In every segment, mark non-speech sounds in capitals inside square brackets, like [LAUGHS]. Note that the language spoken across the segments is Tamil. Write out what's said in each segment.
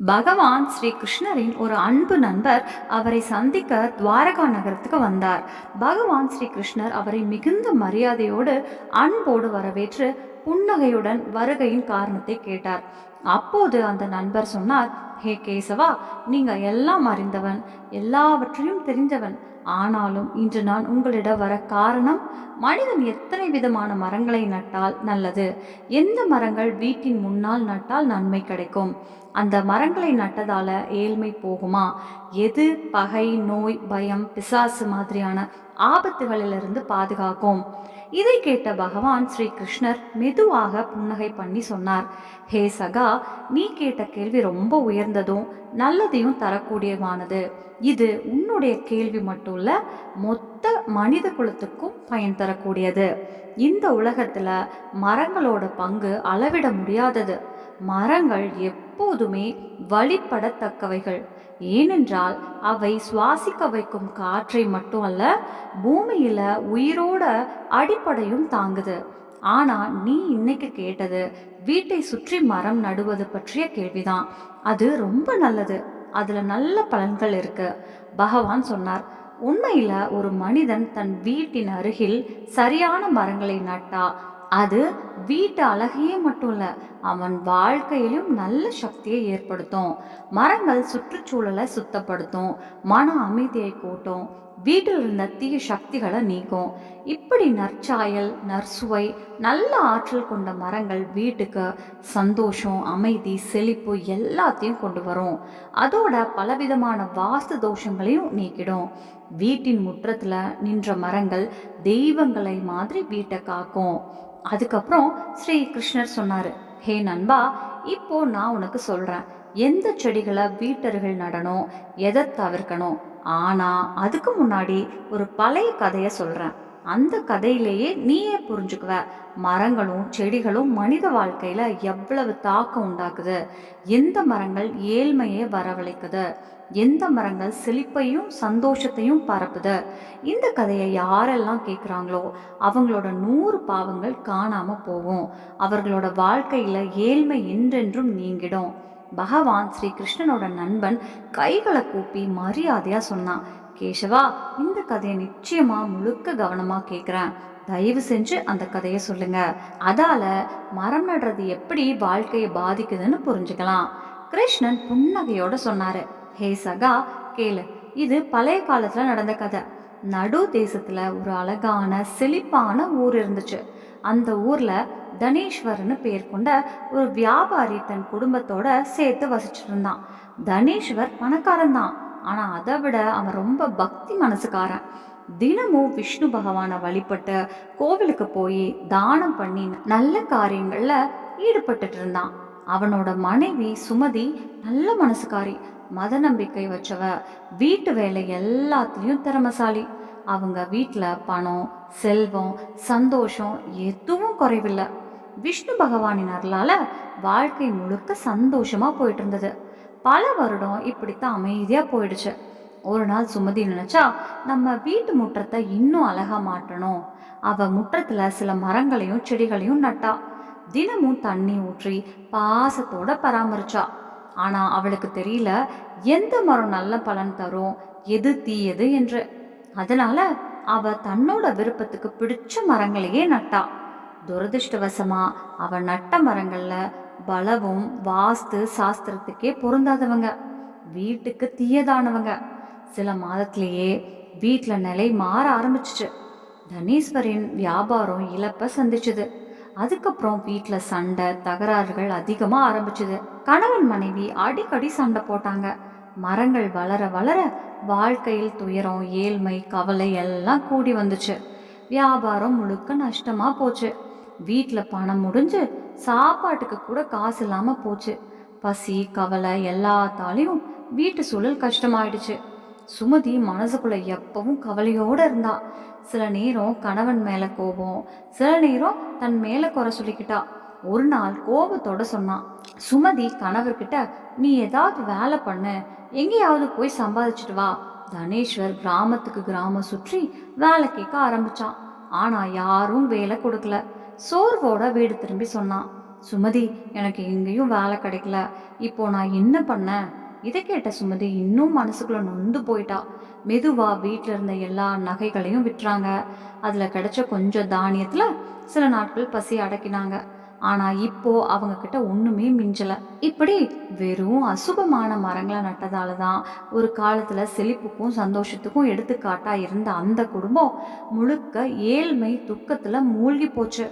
பகவான் ஸ்ரீ கிருஷ்ணரின் ஒரு அன்பு நண்பர் அவரை சந்திக்க துவாரகா நகரத்துக்கு வந்தார். பகவான் ஸ்ரீ கிருஷ்ணர் அவரை மிகுந்த மரியாதையோடு அன்போடு வரவேற்று புன்னகையுடன் வருகையின் காரணத்தை கேட்டார். அப்போது அந்த நண்பர் சொன்னார் ஹே கேசவா நீங்கள் எல்லாம் அறிந்தவன் எல்லாவற்றையும் தெரிந்தவன் ஆனாலும் இன்று நான் உங்களிடம் வர காரணம் மனிதன் எத்தனை விதமான மரங்களை நட்டால் நல்லது? எந்த மரங்கள் வீட்டின் முன்னால் நட்டால் நன்மை கிடைக்கும்? அந்த மரங்களை நட்டதால ஏழ்மை போகுமா? எது பகை நோய் பயம் பிசாசு மாதிரியான ஆபத்துகளிலிருந்து பாதுகாக்கும். இதை கேட்ட பகவான் ஸ்ரீ கிருஷ்ணர் மெதுவாக புன்னகை பண்ணி சொன்னார். ஹே சகா நீ கேட்ட கேள்வி ரொம்ப உயர்ந்ததும் நல்லதையும் தரக்கூடியவானது இது உன்னுடைய கேள்வி மட்டும் இல்ல மொத்த மனித குலத்துக்கும் பயன் தரக்கூடியது. இந்த உலகத்துல மரங்களோட பங்கு அளவிட முடியாதது. மரங்கள் எப்போதுமே வழிபடத்தக்கவைகள். ஏனென்றால் அவை சுவாசிக்க வைக்கும் காற்றை மட்டும் அல்ல பூமியில உயிரோட அடிப்படையும் தாங்குது. ஆனா நீ இன்னைக்கு கேட்டது வீட்டை சுற்றி மரம் நடுவது பற்றிய கேள்விதான். அது ரொம்ப நல்லது. அதுல நல்ல பலன்கள் இருக்கு. பகவான் சொன்னார் உண்மையில ஒரு மனிதன் தன் வீட்டின் அருகில் சரியான மரங்களை நட்டா அது வீட்டு அழகையே மட்டும் இல்லை அவன் வாழ்க்கையிலும் நல்ல சக்தியை ஏற்படுத்தும். மரங்கள் சுற்றுச்சூழலை சுத்தப்படுத்தும். மன அமைதியை கூட்டும். வீட்டில் இருந்த தீய சக்திகளை நீக்கும். இப்படி நற்சாயல் நற்சுவை நல்ல ஆற்றல் கொண்ட மரங்கள் வீட்டுக்கு சந்தோஷம் அமைதி செழிப்பு எல்லாத்தையும் கொண்டு வரும். அதோட பலவிதமான வாஸ்து தோஷங்களையும் நீக்கிடும். வீட்டின் முற்றத்தில் நின்ற மரங்கள் தெய்வங்களை மாதிரி வீட்டை காக்கும். அதுக்கப்புறம் ஸ்ரீ கிருஷ்ணர் சொன்னார் ஹே நண்பா இப்போ நான் உனக்கு சொல்கிறேன் எந்த செடிகளை வீட்டர்கள் நடணும் எதை தவிர்க்கணும்? ஆனால் அதுக்கு முன்னாடி ஒரு பழைய கதையை சொல்கிறேன் அந்த கதையிலேயே நீயே புரிஞ்சுக்குவ. மரங்களும் செடிகளும் மனித வாழ்க்கையில எவ்வளவு தாக்கம் உண்டாக்குது. எந்த மரங்கள் ஏழ்மையை வரவழைக்குது. எந்த மரங்கள் செழிப்பையும் சந்தோஷத்தையும் பரப்புது. இந்த கதையை யாரெல்லாம் கேட்குறாங்களோ அவங்களோட நூறு பாவங்கள் காணாம போகும். அவர்களோட வாழ்க்கையில ஏழ்மை என்றென்றும் நீங்கிடும். பகவான் ஸ்ரீ கிருஷ்ணனோட நண்பன் கைகளை கூப்பி மரியாதையா சொன்னான். கேசவா இந்த கதையை நிச்சயமா முழுக்க கவனமா கேட்குறேன் தயவு செஞ்சு அந்த கதையை சொல்லுங்க. அதால மரம் நடுறது எப்படி வாழ்க்கையை பாதிக்குதுன்னு புரிஞ்சுக்கலாம். கிருஷ்ணன் புன்னகையோட சொன்னாரு. ஹே சகா கேளு. இது பழைய காலத்துல நடந்த கதை. நடு தேசத்துல ஒரு அழகான செழிப்பான ஊர் இருந்துச்சு. அந்த ஊர்ல தனேஸ்வரன்னு பேர் கொண்ட ஒரு வியாபாரி தன் குடும்பத்தோட சேர்த்து வசிச்சுட்டு இருந்தான். தனேஸ்வர் பணக்காரன் தான் ஆனால் அதை விட அவன் ரொம்ப பக்தி மனசுக்காரன். தினமும் விஷ்ணு பகவானை வழிபட்டு கோவிலுக்கு போய் தானம் பண்ணி நல்ல காரியங்களில் ஈடுபட்டுட்டு இருந்தான். அவனோட மனைவி சுமதி நல்ல மனசுக்காரி. மத நம்பிக்கை வச்சவ. வீட்டு வேலை எல்லாத்துலேயும் திறமசாலி. அவங்க வீட்டில் பணம் செல்வம் சந்தோஷம் எதுவும் குறைவில்லை. விஷ்ணு பகவானின் அருளால் வாழ்க்கை முழுக்க சந்தோஷமாக போயிட்டு இருந்தது. பல வருடம் இப்படித்தான் அமைதியாக போயிடுச்சு. ஒரு நாள் சுமதி நினைச்சா நம்ம வீட்டு முற்றத்தை இன்னும் அழகா மாட்டணும். அவ முற்றத்துல சில மரங்களையும் செடிகளையும் நட்டா. தினமும் தண்ணி ஊற்றி பாசத்தோட பராமரிச்சா. ஆனா அவளுக்கு தெரியல எந்த மரம் நல்ல பலன் தரும் எது தீயது என்று. அதனால அவ தன்னோட விருப்பத்துக்கு பிடிச்ச மரங்களையே நட்டா. துரதிருஷ்டவசமா அவ நட்ட மரங்கள்ல பலவும் வாஸ்து சாஸ்திரத்துக்கே பொருந்தாதவங்க. வீட்டுக்கு தீயதானவங்க. சில மாதத்திலேயே வீட்டில் நிலை மாற ஆரம்பிச்சிச்சு. தனீஸ்வரின் வியாபாரம் இழப்பை சந்திச்சுது. அதுக்கப்புறம் வீட்டில் சண்டை தகராறுகள் அதிகமாக ஆரம்பிச்சுது. கணவன் மனைவி அடிக்கடி சண்டை போட்டாங்க. மரங்கள் வளர வளர வாழ்க்கையில் துயரம் ஏழ்மை கவலை எல்லாம் கூடி வந்துச்சு. வியாபாரம் முழுக்க நஷ்டமாக போச்சு. வீட்டில் பணம் முடிஞ்சு சாப்பாட்டுக்கு கூட காசு இல்லாமல் போச்சு. பசி கவலை எல்லாத்தாலையும் வீட்டு சூழல் கஷ்டமாயிடுச்சு. சுமதி மனசுக்குள்ள எப்பவும் கவலையோடு இருந்தா. சில நேரம் கணவன் மேலே கோபம் சில நேரம் தன் மேலே குறை சொல்லிக்கிட்டா. ஒரு நாள் கோபத்தோட சொன்னான் சுமதி கணவர்கிட்ட நீ ஏதாவது வேலை பண்ணு. எங்கேயாவது போய் சம்பாதிச்சுட்டு வா. தனேஸ்வர் கிராமத்துக்கு கிராமம் சுற்றி வேலை கேட்க ஆரம்பிச்சான். ஆனா யாரும் வேலை கொடுக்கல. சோர்வோட வீடு திரும்பி சொன்னான். சுமதி எனக்கு எங்கேயும் வேலை கிடைக்கல. இப்போ நான் என்ன பண்ணேன்? இதை கேட்ட சுமதி இன்னும் மனசுக்குள்ள நொந்து போயிட்டா. மெதுவா வீட்டில் இருந்த எல்லா நகைகளையும் விட்டுறாங்க அதில் கிடைச்ச கொஞ்சம் தானியத்தில் சில நாட்கள் பசி அடக்கினாங்க. ஆனா இப்போ அவங்க கிட்ட ஒண்ணுமே மிஞ்சல. இப்படி வெறும் அசுபமான மரங்களை நட்டதால தான் ஒரு காலத்துல செழிப்புக்கும் சந்தோஷத்துக்கும் எடுத்துக்காட்டா இருந்த அந்த குடும்பம் முழுக்க ஏழ்மை துக்கத்துல மூழ்கி போச்சு.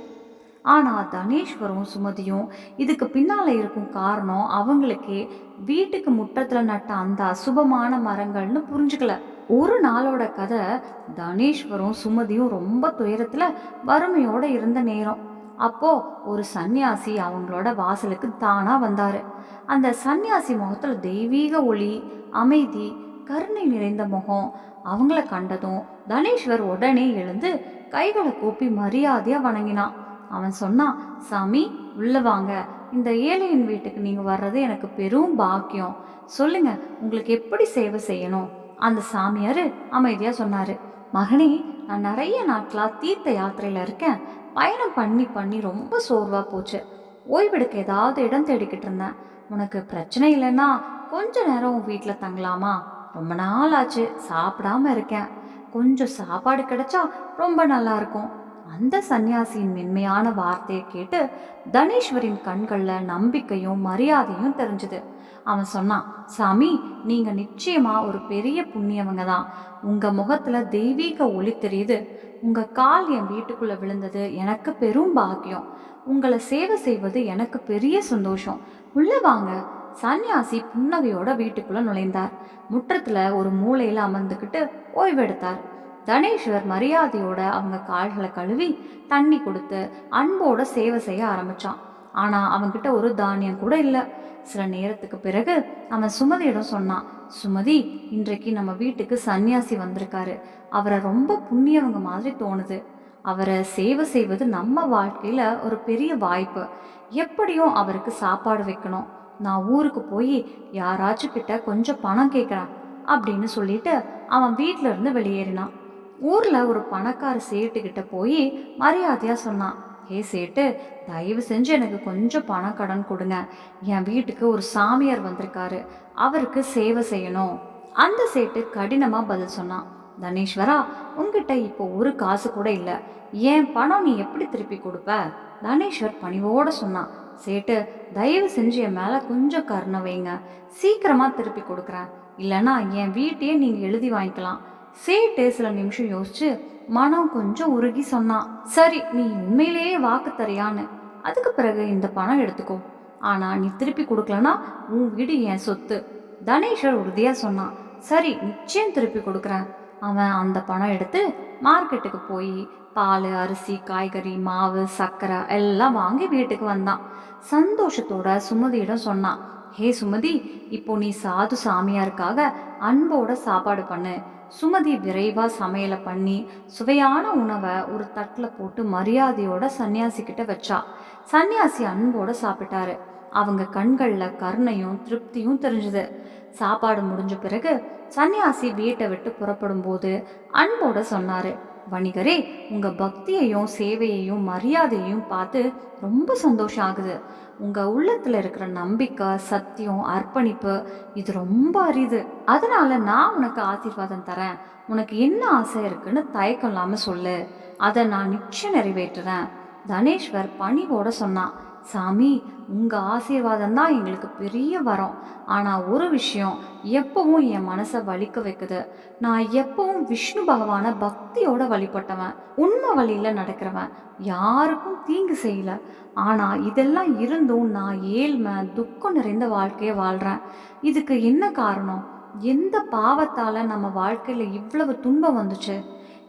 ஆனால் தனேஸ்வரும் சுமதியும் இதுக்கு பின்னால் இருக்கும் காரணம் அவங்களுக்கே வீட்டுக்கு முட்டத்தில் நட்ட அந்த அசுபமான மரங்கள்னு புரிஞ்சுக்கல. ஒரு நாளோட கதை தனேஸ்வரும் சுமதியும் ரொம்ப துயரத்தில் வறுமையோட இருந்த நேரம். அப்போ ஒரு சன்னியாசி அவங்களோட வாசலுக்கு தானா வந்தாரு. அந்த சன்னியாசி முகத்துல தெய்வீக ஒளி அமைதி கருணை நிறைந்த முகம் அவங்கள கண்டதும் தனேஸ்வர் உடனே எழுந்து கைகளை கூப்பி மரியாதையா வணங்கினான். அவன் சொன்னான் சாமி உள்ள வாங்க. இந்த ஏழையின் வீட்டுக்கு நீங்க வர்றது எனக்கு பெரும் பாக்கியம். சொல்லுங்க உங்களுக்கு எப்படி சேவை செய்யணும்? அந்த சாமியார் அமைதியா சொன்னாரு மகனே நான் நிறைய நாட்களா தீர்த்த யாத்திரையில இருக்கேன். பயணம் பண்ணி பண்ணி ரொம்ப சோர்வா போச்சு. ஓய்வெடுக்க ஏதாவது இடம் தேடிக்கிட்டு இருந்தேன். உனக்கு பிரச்சனை இல்லைன்னா கொஞ்ச நேரம் உன் வீட்டில் தங்கலாமா? ரொம்ப நாள் ஆச்சு சாப்பிடாம இருக்கேன். கொஞ்சம் சாப்பாடு கிடைச்சா ரொம்ப நல்லா இருக்கும். அந்த சன்னியாசியின் மென்மையான வார்த்தையை கேட்டு தனேஸ்வரின் கண்களில் நம்பிக்கையும் மரியாதையும் தெரிஞ்சுது. அவன் சொன்னான் சாமி நீங்கள் நிச்சயமாக ஒரு பெரிய புண்ணியவங்க தான். உங்கள் முகத்தில் தெய்வீக ஒளி தெரியுது. உங்கள் கால் என் வீட்டுக்குள்ளே விழுந்தது எனக்கு பெரும் பாக்கியம். உங்களை சேவை செய்வது எனக்கு பெரிய சந்தோஷம். உள்ளே வாங்க. சன்னியாசி புன்னகையோட வீட்டுக்குள்ளே நுழைந்தார். முற்றத்தில் ஒரு மூலையில் அமர்ந்துக்கிட்டு ஓய்வெடுத்தார். தனேஸ்வர் மரியாதையோட அவங்க கால்களை கழுவி தண்ணி கொடுத்து அன்போட சேவை செய்ய ஆரம்பிச்சான். ஆனா அவன்கிட்ட ஒரு தானியம் கூட இல்லை. சில நேரத்துக்கு பிறகு அவன் சுமதியிடம் சொன்னான் சுமதி இன்றைக்கு நம்ம வீட்டுக்கு சன்னியாசி வந்திருக்காரு. அவரை ரொம்ப புண்ணியவங்க மாதிரி தோணுது. அவரை சேவை செய்வது நம்ம வாழ்க்கையில ஒரு பெரிய வாய்ப்பு. எப்படியும் அவருக்கு சாப்பாடு வைக்கணும். நான் ஊருக்கு போய் யாராச்சும் கிட்ட கொஞ்சம் பணம் கேட்குறேன் அப்படின்னு சொல்லிட்டு அவன் வீட்ல இருந்து வெளியேறினான். ஊரில் ஒரு பணக்கார சேட்டுக்கிட்ட போய் மரியாதையாக சொன்னான். ஹே சேட்டு தயவு செஞ்சு எனக்கு கொஞ்சம் பணம் கடன் கொடுங்க. என் வீட்டுக்கு ஒரு சாமியார் வந்திருக்காரு. அவருக்கு சேவை செய்யணும். அந்த சேட்டு கடினமாக பதில் சொன்னான். தனேஸ்வரா உங்ககிட்ட இப்போ ஒரு காசு கூட இல்லை. என் பணம் நீ எப்படி திருப்பி கொடுப்ப? தனேஸ்வர் பணிவோட சொன்னான். சேட்டு தயவு செஞ்சு என் மேலே கொஞ்சம் கருணை வைங்க. சீக்கிரமாக திருப்பி கொடுக்குறேன். இல்லைன்னா என் வீட்டையே நீங்கள் எழுதி வாங்கிக்கலாம். சேட்டு சில நிமிஷம் யோசிச்சு மனம் கொஞ்சம் உருகி சொன்னான் சரி நீ உண்மையிலேயே வாக்கு தரையான்னு. அதுக்கு பிறகு இந்த பணம் எடுத்துக்கோ. ஆனா நீ திருப்பி கொடுக்கலனா உன் வீடு என் சொத்து. தனேஷர் உறுதியா சொன்னான் சரி நிச்சயம் திருப்பி கொடுக்குறேன். அவன் அந்த பணம் எடுத்து மார்க்கெட்டுக்கு போய் பால் அரிசி காய்கறி மாவு சர்க்கரை எல்லாம் வாங்கி வீட்டுக்கு வந்தான். சந்தோஷத்தோட சுமதியிடம் சொன்னான் ஹே சுமதி இப்போ நீ சாது சாமியாருக்காக அன்போட சாப்பாடு பண்ணு. சுமதி விரைவாக சமையலை பண்ணி சுவையான உணவை ஒரு தட்டில் போட்டு மரியாதையோட சன்னியாசிக்கிட்ட வச்சா. சன்னியாசி அன்போட சாப்பிட்டாரு. அவங்க கண்களில் கருணையும் திருப்தியும் தெரிஞ்சுது. சாப்பாடு முடிஞ்ச பிறகு சன்னியாசி வீட்டை விட்டு புறப்படும் போது அன்போட வணிகரே உங்கள் பக்தியையும் சேவையையும் மரியாதையையும் பார்த்து ரொம்ப சந்தோஷம் ஆகுது. உங்கள் உள்ளத்தில் இருக்கிற நம்பிக்கை சத்தியம் அர்ப்பணிப்பு இது ரொம்ப அரிது. அதனால நான் உனக்கு ஆசீர்வாதம் தரேன். உனக்கு என்ன ஆசை இருக்குன்னு தயக்கம் இல்லாமல் சொல்லு. அதை நான் நிச்சயம் நிறைவேற்றுறேன். தனேஸ்வர் பணிவோட சொன்னான். சாமி உங்கள் ஆசீர்வாதம் தான் எங்களுக்கு பெரிய வரம். ஆனால் ஒரு விஷயம் எப்பவும் என் மனசை வலிக்க வைக்குது. நான் எப்பவும் விஷ்ணு பகவானை பக்தியோட வழிபட்டவன் உண்மை வழியில் நடக்கிறவன் யாருக்கும் தீங்கு செய்யல. ஆனால் இதெல்லாம் இருந்தும் நான் ஏழ்மை துக்கம் நிறைந்த வாழ்க்கையை வாழ்கிறேன் இதுக்கு என்ன காரணம்? எந்த பாவத்தால் நம்ம வாழ்க்கையில் இவ்வளவு துன்பம் வந்துச்சு?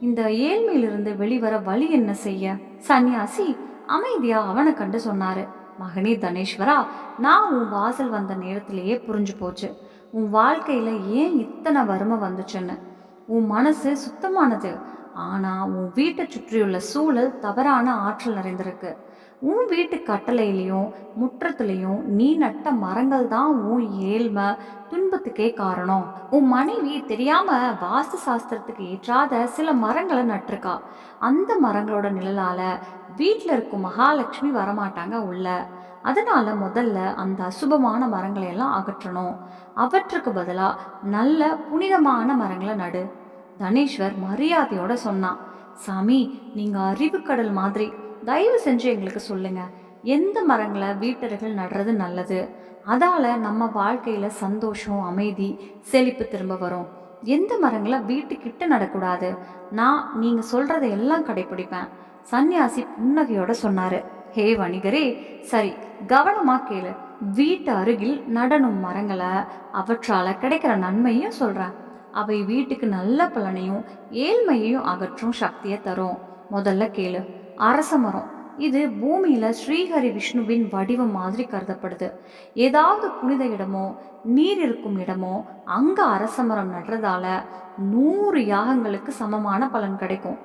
இந்த ஏழ்மையிலிருந்து வெளிவர வழி என்ன செய்ய? சன்னியாசி அமைதியா அவனை கண்டு சொன்னாரு. மகனே தனேஸ்வரா நான் உன் வாசல் வந்த நேரத்திலேயே புரிஞ்சு போச்சு. உன் வாழ்க்கையில ஏன் இத்தனை வறுமை வந்துச்சுன்னு? உன் மனசு சுத்தமானது. ஆனா உன் வீட்டை சுற்றியுள்ள சூழல் தவறான ஆற்றல் நிறைந்திருக்கு. உன் வீட்டு கட்டளையிலையும் முற்றத்துலையும் நீ நட்ட மரங்கள் தான் உன் ஏழ்மை துன்பத்துக்கே காரணம். உன் மனைவி தெரியாம வாஸ்து சாஸ்திரத்துக்கு ஏற்றாத சில மரங்களை நட்டிருக்கா. அந்த மரங்களோட நிழலால வீட்டில் இருக்கும் மகாலட்சுமி வரமாட்டாங்க உள்ள. அதனால முதல்ல அந்த அசுபமான மரங்களை எல்லாம் அகற்றணும். அவற்றுக்கு பதிலாக நல்ல புனிதமான மரங்களை நடு. தனேஸ்வர் மரியாதையோட சொன்னான் சாமி நீங்க அறிவுக்கடல் மாதிரி. தயவு செஞ்சு எங்களுக்கு சொல்லுங்க. எந்த மரங்களை வீட்டர்கள் நடுறது நல்லது? அதால நம்ம வாழ்க்கையில சந்தோஷம் அமைதி செழிப்பு திரும்ப வரும். எந்த மரங்களை வீட்டுக்கிட்ட நடக்கூடாது? நான் நீங்க சொல்றதை எல்லாம் கடைபிடிப்பேன் சன்னியாசி புன்னகையோட சொன்னாரு. ஹே வணிகரே சரி கவனமா கேளு. வீட்டு அருகில் நடணும் மரங்களை அவற்றால கிடைக்கிற நன்மையும் சொல்றேன். அவை வீட்டுக்கு நல்ல பலனையும் ஏழ்மையையும் அகற்றும் சக்தியை தரும். முதல்ல கேளு. அரச மரம். இது பூமியில ஸ்ரீஹரி விஷ்ணுவின் வடிவம் மாதிரி கருதப்படுது. ஏதாவது புனித இடமோ நீர் இருக்கும் இடமோ அங்க அரச மரம் நடுறதால நூறு யாகங்களுக்கு சமமான பலன் கிடைக்கும்.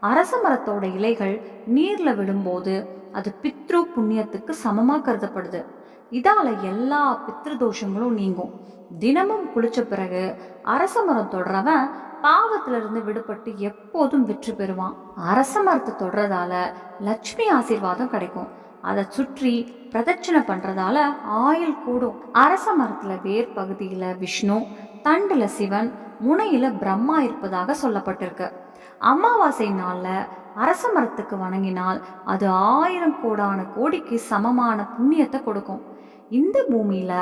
அரச மரத்தோட இலைகள் நீர்ல விழும்போது அது பித்ரு புண்ணியத்துக்கு சமமா கருதப்படுது. இதால எல்லா பித்ருதோஷங்களும் நீங்கும். தினமும் குளிச்ச பிறகு அரச மரம் தொடரவன் பாவத்திலிருந்து விடுபட்டு எப்போதும் வெற்றி பெறுவான். அரச மரத்தை தொடரதால லட்சுமி ஆசீர்வாதம் கிடைக்கும். அதை சுற்றி பிரதட்சணை பண்றதால ஆயுள் கூடும். அரச மரத்துல வேர் பகுதியில விஷ்ணு தண்டுல சிவன் முனையில பிரம்மா இருப்பதாக சொல்லப்பட்டிருக்கு. அமாவாசை நாளில் அரச மரத்துக்கு வணங்கினால் அது ஆயிரம் கோடான கோடிக்கு சமமான புண்ணியத்தை கொடுக்கும். இந்த பூமியில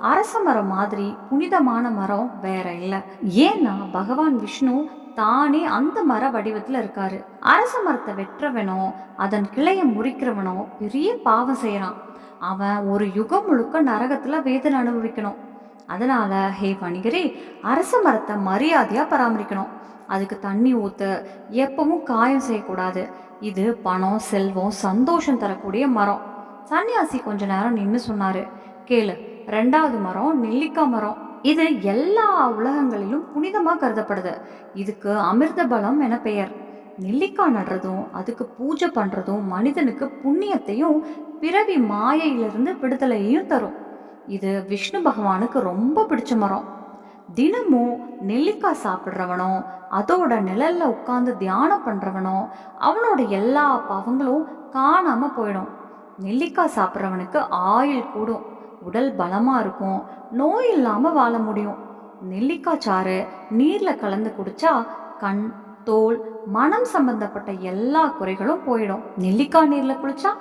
அரச மரம் மாதிரி புனிதமான மரம் வேற இல்லை. ஏன்னா பகவான் விஷ்ணு தானே அந்த மர வடிவத்தில் இருக்காரு. அரச மரத்தை வெட்டுறவனோ அதன் கிளையை முறிக்கிறவனோ பெரிய பாவம் செய்யறான். அவன் ஒரு யுகம் முழுக்க நரகத்துல வேதனை அனுபவிக்கணும். அதனால ஹே வணிகரே அரச மரத்தை மரியாதையா பராமரிக்கணும். அதுக்கு தண்ணி ஊற்று எப்பவும் காயம் செய்யக்கூடாது. இது பணம் செல்வம் சந்தோஷம் தரக்கூடிய மரம். சன்னியாசி கொஞ்ச நேரம் நின்று சொன்னாரு. கேளு ரெண்டாவது மரம் நெல்லிக்காய் மரம். இது எல்லா உலகங்களிலும் புனிதமாக கருதப்படுது. இதுக்கு அமிர்த பலம் என பெயர். நெல்லிக்காய் நடுறதும் அதுக்கு பூஜை பண்ணுறதும் மனிதனுக்கு புண்ணியத்தையும் பிறவி மாயையிலிருந்து விடுதலையையும் தரும். இது விஷ்ணு பகவானுக்கு ரொம்ப பிடிச்ச மரம். தினமும் நெல்லிக்காய் சாப்பிட்றவனோ அதோட நிழல்ல உட்காந்து தியானம் பண்ணுறவனோ அவனோட எல்லா பாவங்களும் காணாமல் போயிடும். நெல்லிக்காய் சாப்பிட்றவனுக்கு ஆயுள் கூடும் உடல் பலமாக இருக்கும் நோய் இல்லாமல் வாழ முடியும். நெல்லிக்காய் சாறு நீரில் கலந்து குடித்தா கண் தோல் மனம் சம்பந்தப்பட்ட எல்லா குறைகளும் போயிடும். நெல்லிக்காய் நீரில் குளிச்சா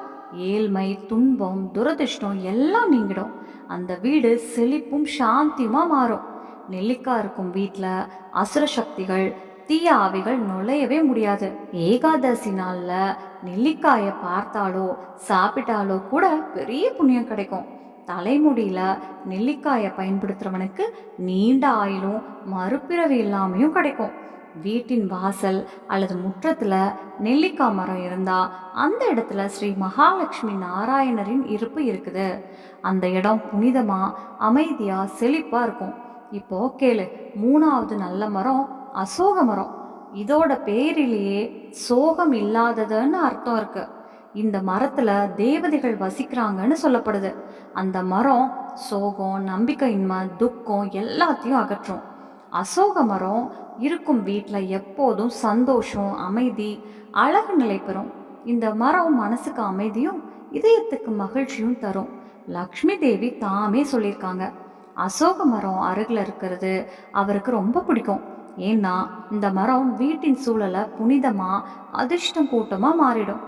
ஏழ்மை துன்பம் துரதிர்ஷ்டம் எல்லாம் நீங்கிடும். அந்த வீடு செழிப்பும் சாந்தியுமாக மாறும். நெல்லிக்காய் இருக்கும் வீட்டில் அசுர சக்திகள் தீய ஆவிகள் நுழையவே முடியாது. ஏகாதசி நாளில் நெல்லிக்காயை பார்த்தாலோ சாப்பிட்டாலோ கூட பெரிய புண்ணியம் கிடைக்கும். தலைமுடியில் நெல்லிக்காயை பயன்படுத்துறவனுக்கு நீண்ட ஆயிலும் மறுபிறவி இல்லாமையும் கிடைக்கும். வீட்டின் வாசல் அல்லது முற்றத்தில் நெல்லிக்காய் மரம் இருந்தால் அந்த இடத்துல ஸ்ரீ மகாலட்சுமி நாராயணரின் இருப்பு இருக்குது. அந்த இடம் புனிதமாக அமைதியாக செழிப்பாக இருக்கும். இப்போ கேளு. மூணாவது நல்ல மரம் அசோக மரம். இதோட பேரிலேயே சோகம் இல்லாததுன்னு அர்த்தம் இருக்கு. இந்த மரத்துல தேவதைகள் வசிக்கிறாங்கன்னு சொல்லப்படுது. அந்த மரம் சோகம் நம்பிக்கையின்மை துக்கம் எல்லாத்தையும் அகற்றும். அசோக மரம் இருக்கும் வீட்டில் எப்போதும் சந்தோஷம் அமைதி அழகு நிலை பெறும். இந்த மரம் மனசுக்கு அமைதியும் இதயத்துக்கு மகிழ்ச்சியும் தரும். லக்ஷ்மி தேவி தாமே சொல்லியிருக்காங்க. அசோக மரம் அருகில் இருக்கிறது அவருக்கு ரொம்ப பிடிக்கும். ஏன்னா இந்த மரம் வீட்டின் சூழலை புனிதமா அதிர்ஷ்டம் கூட்டமா மாறிடும்.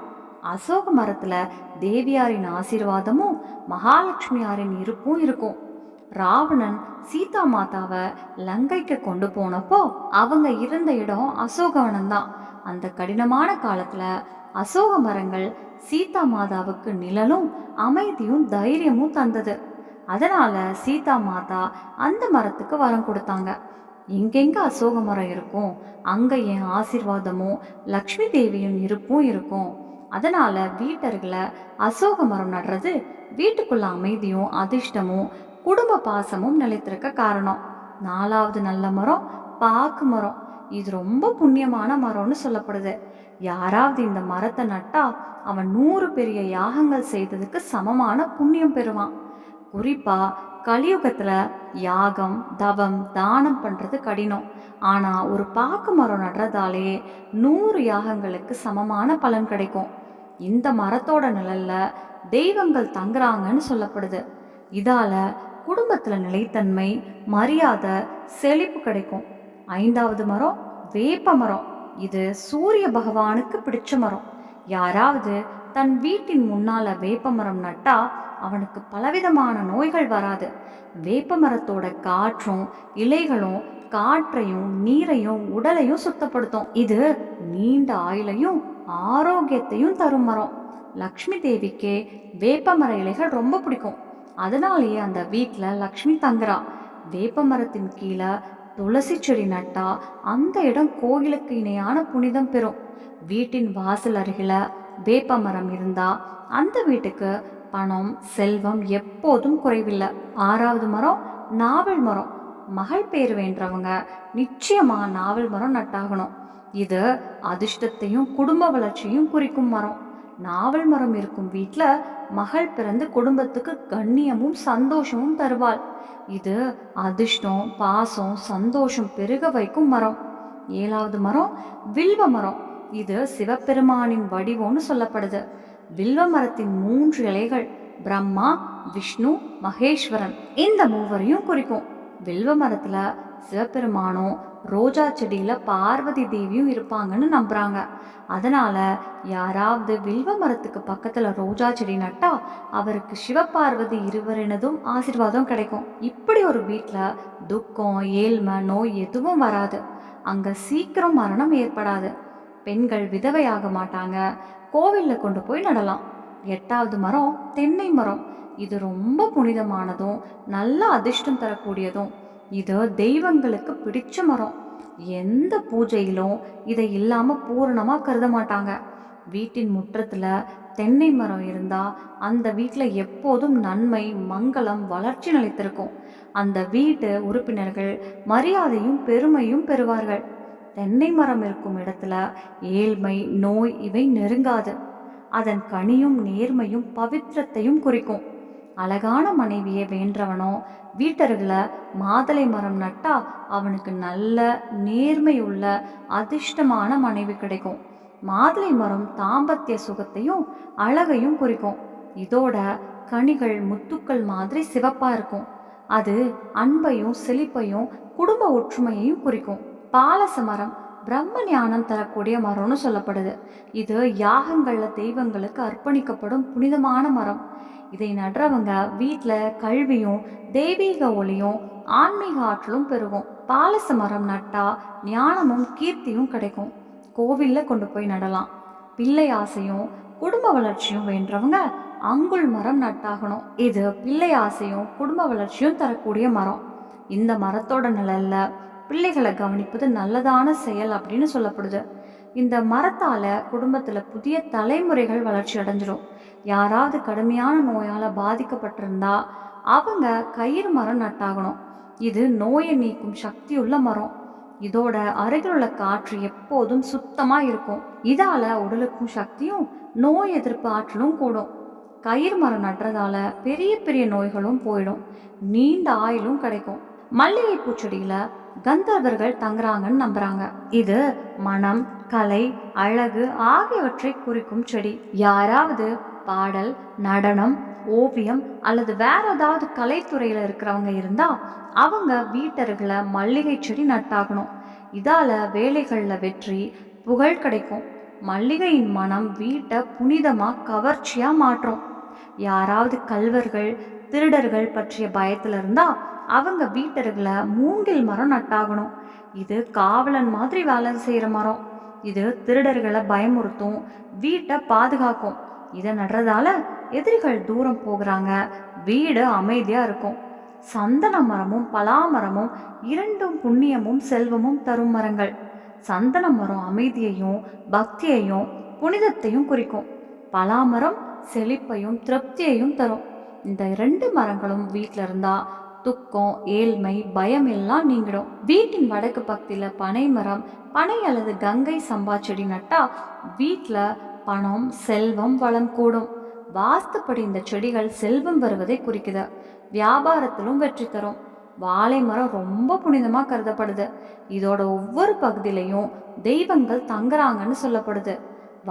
அசோக மரத்துல தேவியாரின் ஆசீர்வாதமும் மகாலட்சுமியாரின் இருப்பும் இருக்கும். ராவணன் சீதா மாதாவை லங்கைக்கு கொண்டு போனப்போ அவங்க இருந்த இடம் அசோகவனம் தான். அந்த கடினமான காலத்துல அசோக மரங்கள் சீதா மாதாவுக்கு நிழலும் அமைதியும் தைரியமும் தந்தது. அதனால சீதா மாதா அந்த மரத்துக்கு வரம் கொடுத்தாங்க. எங்கெங்க அசோக மரம் இருக்கும்? அங்க என் ஆசிர்வாதமும் லக்ஷ்மி தேவியின் இருப்பும் இருக்கும். அதனால வீட்டர்களை அசோக மரம் நடுறது வீட்டுக்குள்ள அமைதியும் அதிர்ஷ்டமும் குடும்ப பாசமும் நிலைத்திருக்க காரணம். நாலாவது நல்ல மரம் பாக்கு மரம். இது ரொம்ப புண்ணியமான மரம்னு சொல்லப்படுது. யாராவது இந்த மரத்தை நட்டா அவன் நூறு பெரிய யாகங்கள் செய்ததுக்கு சமமான புண்ணியம் பெறுவான். குறிப்பாக கலியுகத்தில் யாகம் தவம் தானம் பண்ணுறது கடினம். ஆனால் ஒரு பாக்கு மரம் நடுறதாலே நூறு யாகங்களுக்கு சமமான பலன் கிடைக்கும். இந்த மரத்தோட நிழலில் தெய்வங்கள் தங்குறாங்கன்னு சொல்லப்படுது. இதால் குடும்பத்தில் நிலைத்தன்மை மரியாதை செழிப்பு கிடைக்கும். ஐந்தாவது மரம் வேப்ப மரம். இது சூரிய பகவானுக்கு பிடிச்ச மரம். யாராவது தன் வீட்டின் முன்னால் வேப்ப மரம் நட்டால் அவனுக்கு பலவிதமான நோய்கள் வராது. வேப்ப மரத்தோட காற்றும் இலைகளும் காற்றையும் நீரையும் உடலையும் சுத்தப்படுத்தும். இது நீண்ட ஆயுளையும் ஆரோக்கியத்தையும் தரும் மரம். லக்ஷ்மி தேவிக்கு வேப்பமர இலைகள் ரொம்ப பிடிக்கும். அதனாலேயே அந்த வீட்டில் லக்ஷ்மி தங்குறா. வேப்ப மரத்தின் கீழே துளசி செடி நட்டா அந்த இடம் கோயிலுக்கு இணையான புனிதம் பெறும். வீட்டின் வாசல் அருகில வேப்ப மரம் இருந்தா அந்த வீட்டுக்கு பணம் செல்வம் எப்போதும் குறைவில்லை. ஆறாவது மரம் நாவல் மரம். மகள் பேர் வேண்டவங்க நிச்சயமா நாவல் மரம் நட்டாகணும். இது அதிர்ஷ்டத்தையும் குடும்ப வளர்ச்சியும் குறிக்கும் மரம். நாவல் மரம் இருக்கும் வீட்டில் மகள் பிறந்து குடும்பத்துக்கு கண்ணியமும் சந்தோஷமும் தருவாள். இது அதிர்ஷ்டம் பாசம் சந்தோஷம் பெருக வைக்கும் மரம். ஏழாவது மரம் வில்வ மரம். இது சிவபெருமானின் வடிவம்னு சொல்லப்படுது. வில்வ மரத்தின் மூன்று இலைகள் பிரம்மா விஷ்ணு மகேஸ்வரன். இந்த மூவரையும் குறிக்கும். வில்வ மரத்துல சிவபெருமானும் ரோஜா செடியில பார்வதி தேவியும் இருப்பாங்கன்னு நம்புறாங்க. அதனால யாராவது வில்வ மரத்துக்கு பக்கத்துல ரோஜா செடி நட்டா அவருக்கு சிவபார்வதி இருவரினதும் ஆசீர்வாதம் கிடைக்கும். இப்படி ஒரு வீட்டில் துக்கம் ஏழ்மை நோய் எதுவும் வராது. அங்க சீக்கிரம் மரணம் ஏற்படாது. பெண்கள் விதவையாக மாட்டாங்க. கோவிலில் கொண்டு போய் நடலாம். எட்டாவது மரம் தென்னை மரம். இது ரொம்ப புனிதமானதும் நல்ல அதிர்ஷ்டம் தரக்கூடியதும். இது தெய்வங்களுக்கு பிடிச்ச மரம். எந்த பூஜையிலும் இதை இல்லாமல் பூரணமாக கருத மாட்டாங்க. வீட்டின் முற்றத்தில் தென்னை மரம் இருந்தால் அந்த வீட்டில் எப்போதும் நன்மை மங்களம் வளர்ச்சி நிலைத்திருக்கும். அந்த வீட்டு உறுப்பினர்கள் மரியாதையும் பெருமையும் பெறுவார்கள். தென்னை மரம் இருக்கும் இடத்துல ஏழ்மை நோய் இவை நெருங்காது. அதன் கனியும் நேர்மையும் பவித்திரத்தையும் குறிக்கும். அழகான மனைவியை வேண்டவனோ வீட்டருகில் மாதளை மரம் நட்டா அவனுக்கு நல்ல நேர்மையுள்ள அதிர்ஷ்டமான மனைவி கிடைக்கும். மாதுளை மரம் தாம்பத்திய சுகத்தையும் அழகையும் குறிக்கும். இதோட கனிகள் முத்துக்கள் மாதிரி சிவப்பாக இருக்கும். அது அன்பையும் செழிப்பையும் குடும்ப ஒற்றுமையையும் குறிக்கும். பாலச மரம் பிரம்ம ஞானம் தரக்கூடிய மரம்னு சொல்லப்படுது. இது யாகங்களில் தெய்வங்களுக்கு அர்ப்பணிக்கப்படும் புனிதமான மரம். இதை நடுறவங்க வீட்டில் கல்வியும் தெய்வீக ஒளியும் ஆன்மீக ஆற்றலும் பெருகும். பாலச மரம் நட்டா ஞானமும் கீர்த்தியும் கிடைக்கும். கோவிலில் கொண்டு போய் நடலாம். பிள்ளை ஆசையும் குடும்ப வளர்ச்சியும் வேண்டவங்க அங்குள் மரம் நட்டாகணும். இது பிள்ளை ஆசையும் குடும்ப வளர்ச்சியும் தரக்கூடிய மரம். இந்த மரத்தோட நிழல்ல பிள்ளைகளை கவனிப்பது நல்லதான செயல் அப்படின்னு சொல்லப்படுது. இந்த மரத்தால குடும்பத்துல புதிய தலைமுறைகள் வளர்ச்சி அடைஞ்சிடும் யாராவது கடுமையான நோயால பாதிக்கப்பட்டிருந்தா அவங்க கயிறு மரம் நட்டாகணும். இது நோயை நீக்கும் சக்தி உள்ள மரம். இதோட அருகில் உள்ள காற்று எப்போதும் சுத்தமா இருக்கும். இதால உடலுக்கும் சக்தியும் நோய் எதிர்ப்பு ஆற்றலும் கூடும். கயிறு மரம் நட்டுறதால பெரிய பெரிய நோய்களும் போயிடும். நீண்ட ஆயுளும் கிடைக்கும். மல்லிகை பூச்செடியில கந்தர்வர்கள் தங்குறாங்கன்னு நம்புறாங்க. இது மனம் கலை அழகு ஆகியவற்றை குறிக்கும் செடி. யாராவது பாடல் நடனம் ஓவியம் அல்லது வேற ஏதாவது கலைத்துறையில இருக்கிறவங்க இருந்தா அவங்க வீட்டருகில் மல்லிகை செடி நட்டாகணும். இதால வேலைகளில் வெற்றி புகழ் கிடைக்கும். மல்லிகையின் மனம் வீட்டை புனிதமா கவர்ச்சியா மாற்றும். யாராவது கல்வர்கள் திருடர்கள் பற்றிய பயத்துல இருந்தா அவங்க வீட்டருகில் மூங்கில் மரம் நட்டாகணும். இது காவலன் மாதிரி வேலை செய்கிற மரம். இது திருடர்களை பயமுறுத்தும் வீட்டை பாதுகாக்கும். இதை நடுறதால எதிரிகள் தூரம் போகிறாங்க வீடு அமைதியாக இருக்கும். சந்தன மரமும் பலா மரமும் இரண்டும் புண்ணியமும் செல்வமும் தரும் மரங்கள். சந்தன மரம் அமைதியையும் பக்தியையும் புனிதத்தையும் குறிக்கும். பலாமரம் செழிப்பையும் திருப்தியையும் தரும். இந்த ரெண்டு மரங்களும் வீட்டில் இருந்தால் துக்கம் ஏழ்மை பயம் எல்லாம் நீங்கிடும். வீட்டின் வடக்கு பக்கத்தில் பனை மரம் பனை அல்லது கங்கை சம்பா செடி நட்டா வீட்டில் பணம் செல்வம் வளம் கூடும். வாஸ்துப்படி இந்த செடிகள் செல்வம் வருவதை குறிக்குது. வியாபாரத்திலும் வெற்றி தரும். வாழை மரம் ரொம்ப புனிதமாக கருதப்படுது. இதோட ஒவ்வொரு பகுதியிலையும் தெய்வங்கள் தங்குறாங்கன்னு சொல்லப்படுது.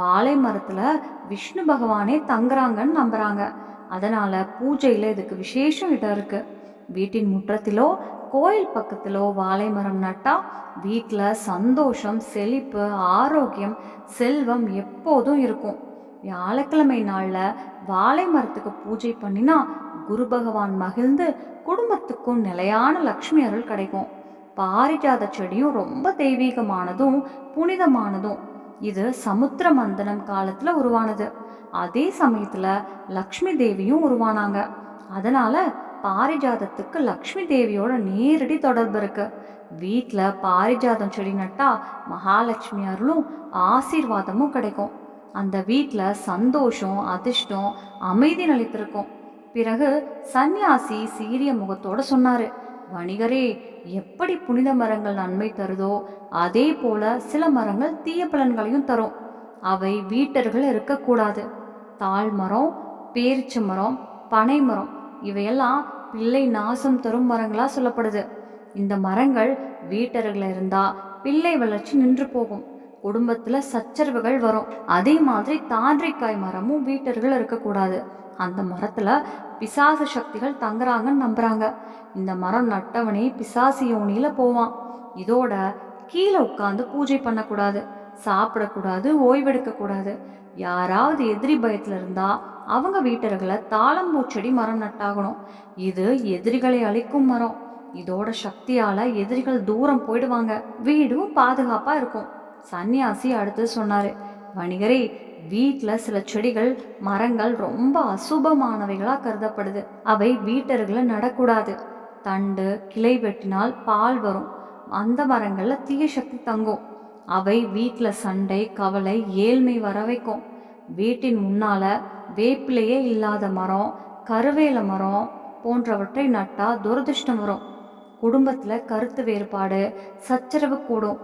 வாழை மரத்தில் விஷ்ணு பகவானே தங்குறாங்கன்னு நம்புறாங்க. அதனால பூஜையில் இதுக்கு விசேஷம் இடம் இருக்குது வீட்டின் முற்றத்திலோ கோயில் பக்கத்திலோ வாழை மரம் நட்டா வீட்டில் சந்தோஷம் செழிப்பு ஆரோக்கியம் செல்வம் எப்போதும் இருக்கும். வியாழக்கிழமை நாளில் வாழை மரத்துக்கு பூஜை பண்ணினா குரு பகவான் மகிழ்ந்து குடும்பத்துக்கும் நிலையான லக்ஷ்மி அருள் கிடைக்கும். பாரிஜாத செடியும் ரொம்ப தெய்வீகமானதும் புனிதமானதும். இது சமுத்திர மந்தனம் காலத்தில் உருவானது. அதே சமயத்தில் லக்ஷ்மி தேவியும் உருவானாங்க. அதனால பாரிஜாதத்துக்கு லக்ஷ்மி தேவியோட நேரடி தொடர்பு இருக்கு. வீட்டில் பாரிஜாதம் செடி நட்டா மகாலட்சுமி அருளும் ஆசீர்வாதமும் கிடைக்கும். அந்த வீட்டில் சந்தோஷம் அதிர்ஷ்டம் அமைதி நிலைத்திருக்கும். பிறகு சந்நியாசி சீரிய முகத்தோட சொன்னாரு வணிகரே எப்படி புனித மரங்கள் நன்மை தருதோ அதே போல சில மரங்கள் தீய பலன்களையும் தரும். அவை வீட்டர்கள் இருக்கக்கூடாது. தாழ் மரம் பேரிச்ச மரம் பனை மரம் இவையெல்லாம் பிள்ளை நாசம் தரும் மரங்களா சொல்லப்படுது. இந்த மரங்கள் வீட்டருகில் இருந்தா பிள்ளை வளர்ச்சி நின்று போகும். குடும்பத்துல சச்சரவுகள் வரும். அதே மாதிரி தாண்டிக்காய் மரமும் வீட்டர்கள் இருக்கக்கூடாது அந்த மரத்துல பிசாசு சக்திகள் தங்குறாங்கன்னு நம்புறாங்க. இந்த மரம் நட்டவனே பிசாசு யோனியில போவான். இதோட கீழே உட்காந்து பூஜை பண்ணக்கூடாது. சாப்பிடக்கூடாது ஓய்வெடுக்கக்கூடாது. யாராவது எதிரி பயத்துல இருந்தா அவங்க வீட்டர்களை தாளம்பூச்செடி மரம் நட்டாகணும். இது எதிரிகளை அழிக்கும் மரம். இதோட சக்தியால எதிரிகள் தூரம் போயிடுவாங்க. வீடும் பாதுகாப்பா இருக்கும். சன்னியாசி அடுத்து சொன்னாரு வணிகரே வீட்டில் சில செடிகள் மரங்கள் ரொம்ப அசுபமானவைகளாக கருதப்படுது. அவை வீட்டர்களை நடக்கூடாது. தண்டு கிளை வெட்டினால் பால் வரும். அந்த மரங்களில் தீய சக்தி தங்கும். அவை வீட்டில் சண்டை கவலை ஏழ்மை வர வைக்கும். வீட்டின் முன்னால வேப்பிலையே இல்லாத மரம் கருவேல மரம் போன்றவற்றை நட்டா துரதிருஷ்டம் வரும். குடும்பத்தில் கருத்து வேறுபாடு சச்சரவு கூடும்.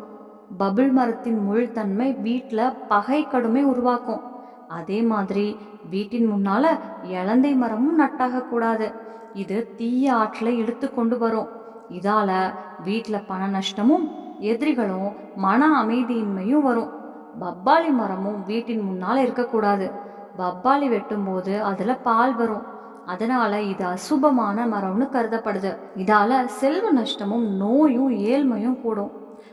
பபிள் மரத்தின் முள்தன்மை வீட்டில் பகை கடுமை உருவாக்கும். அதே மாதிரி வீட்டின் முன்னால இலந்தை மரமும் நட்டாக கூடாது. இது தீய ஆற்றலை இழுத்து கொண்டு வரும். இதால வீட்டில் பண நஷ்டமும் எதிரிகளும் மன அமைதியின்மையும் வரும். பப்பாளி மரமும் வீட்டின் முன்னால் இருக்கக்கூடாது. பப்பாளி வெட்டும்போது அதில் பால் வரும். அதனால இது அசுபமான மரம்னு கருதப்படுது. இதால செல்வ நஷ்டமும் நோயும் ஏழ்மையும் கூடும்.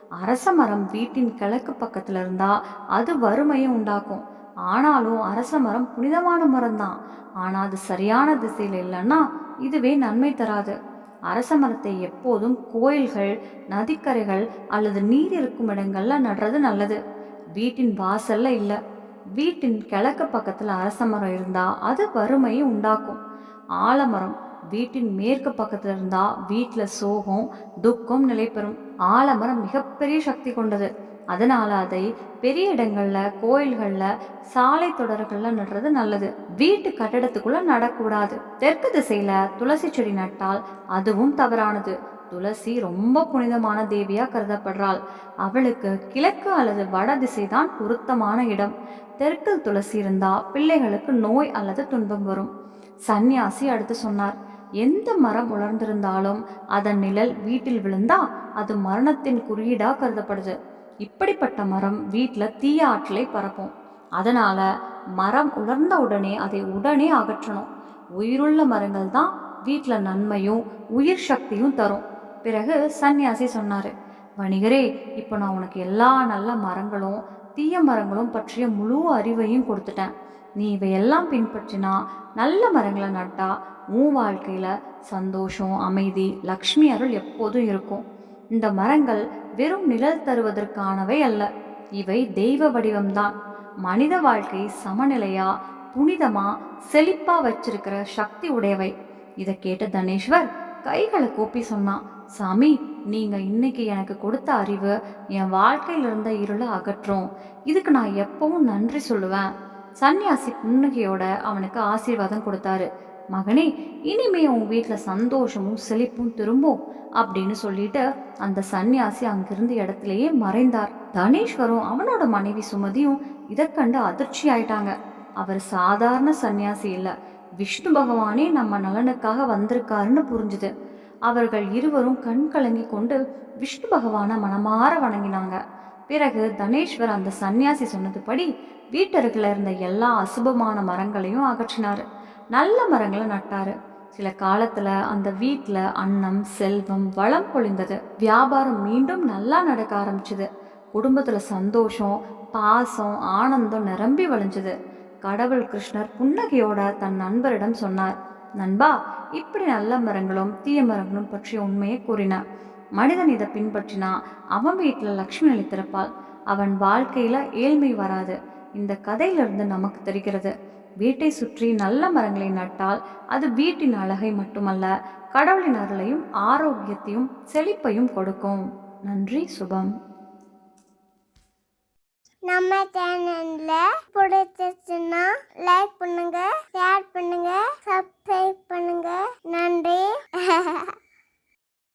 அரச மரம் வீட்டின் கிழக்கு பக்கத்துல இருந்தா அது வறுமையை உண்டாக்கும். ஆனாலும் அரச மரம் புனிதமான மரம் தான் ஆனால் அது சரியான திசையில் இல்லைன்னா இதுவே நன்மை தராது. அரச மரத்தை எப்போதும் கோயில்கள் நதிக்கரைகள் அல்லது நீர் இருக்கும் இடங்கள்ல நடுறது நல்லது. வீட்டின் வாசல்ல இல்ல. வீட்டின் கிழக்கு பக்கத்துல அரச மரம் இருந்தா அது வறுமையை உண்டாக்கும். ஆலமரம் வீட்டின் மேற்கு பக்கத்துல இருந்தா வீட்டுல சோகம் துக்கம் நிலை பெறும் ஆலமரம் மிகப்பெரிய சக்தி கொண்டது. அதனால் அதை பெரிய இடங்களில் கோயில்களில் சாலை தொடர்களில் நடுறது நல்லது. வீட்டு கட்டடத்துக்குள்ளே நடக்கூடாது. தெற்கு திசையில் துளசி செடி நட்டால் அதுவும் தவறானது. துளசி ரொம்ப புனிதமான தேவியாக கருதப்படுறாள். அவளுக்கு கிழக்கு அல்லது வட திசைதான் பொருத்தமான இடம். தெற்கில் துளசி இருந்தால் பிள்ளைகளுக்கு நோய் அல்லது துன்பம் வரும். சன்னியாசி அடுத்து சொன்னார். எந்த மரம் உலர்ந்திருந்தாலும் அதன் நிழல் வீட்டில் விழுந்தா அது மரணத்தின் குறியீடாக கருதப்படுது. இப்படிப்பட்ட மரம் வீட்டில் தீய ஆற்றலை பரப்பும் அதனால் மரம் உலர்ந்த உடனே அதை உடனே அகற்றணும். உயிருள்ள மரங்கள் தான் வீட்டில் நன்மையும் உயிர் சக்தியும் தரும். பிறகு சன்னியாசி சொன்னார் வணிகரே இப்போ நான் உனக்கு எல்லா நல்ல மரங்களும் தீய மரங்களும் பற்றிய முழு அறிவையும் கொடுத்துட்டேன். நீ இவையெல்லாம் பின்பற்றினா நல்ல மரங்களை நட்டா உன் வாழ்க்கையில் சந்தோஷம் அமைதி லக்ஷ்மி அருள் எப்போதும் இருக்கும். இந்த மரங்கள் வெறும் நிழல் தருவதற்கானவை அல்ல. இவை தெய்வ வடிவம்தான். மனித வாழ்க்கை சமநிலையா புனிதமா செழிப்பா வச்சிருக்கிற சக்தி உடையவை. இதை கேட்ட தனேஸ்வர் கைகளை கூப்பி சொன்னான் சாமி நீங்க இன்னைக்கு எனக்கு கொடுத்த அறிவு என் வாழ்க்கையில இருந்த இருளை அகற்றும். இதுக்கு நான் எப்பவும் நன்றி சொல்லுவேன். சன்னியாசி புன்னகையோட அவனுக்கு ஆசீர்வாதம் கொடுத்தாரு. மகனே இனிமே உன் வீட்டில் சந்தோஷமும் செழிப்பும் திரும்பும் அப்படின்னு சொல்லிட்டு அந்த சன்னியாசி அங்கிருந்து இடத்துலயே மறைந்தார். தனேஸ்வரும் அவனோட மனைவி சுமதியும் இதை கண்டு அதிர்ச்சி ஆயிட்டாங்க அவர் சாதாரண சன்னியாசி இல்லை. விஷ்ணு பகவானே நம்ம நலனுக்காக வந்திருக்காருன்னு புரிஞ்சுது. அவர்கள் இருவரும் கண் கலங்கி கொண்டு விஷ்ணு பகவானை மனமாற வணங்கினாங்க. பிறகு தனேஸ்வர் அந்த சன்னியாசி சொன்னதுபடி வீட்டருகில் இருந்த எல்லா அசுபமான மரங்களையும் அகற்றினார். நல்ல மரங்களை நட்டாரு. சில காலத்துல அந்த வீட்டில் அன்னம் செல்வம் வளம் பொழிந்தது. வியாபாரம் மீண்டும் நல்லா நடக்க ஆரம்பிச்சுது. குடும்பத்துல சந்தோஷம் பாசம் ஆனந்தம் நிரம்பி வழிஞ்சுது. கடவுள் கிருஷ்ணர் புன்னகையோட தன் நண்பரிடம் சொன்னார் நண்பா இப்படி நல்ல மரங்களும் தீய மரங்களும் பற்றிய உண்மையை கூறினார் மனிதன் இதை பின்பற்றினா அவன் வீட்டில் லக்ஷ்மி நிலைத்திருப்பாள் அவன் வாழ்க்கையில ஏழ்மை வராது. இந்த கதையிலிருந்து நமக்கு தெரிகிறது. வீட்டை சுற்றி நல்ல மரங்களை நட்டால் அது வீட்டின் அழகை மட்டுமல்ல கடவுளின் அருளையும் ஆரோக்கியத்தையும் செழிப்பையும் கொடுக்கும். நன்றி சுபம். நம்ம சேனல்ல பிடிச்சிருச்சுன்னா லைக் பண்ணுங்க ஷேர் பண்ணுங்க சப்ஸ்கிரைப் பண்ணுங்க. நன்றி. [LAUGHS]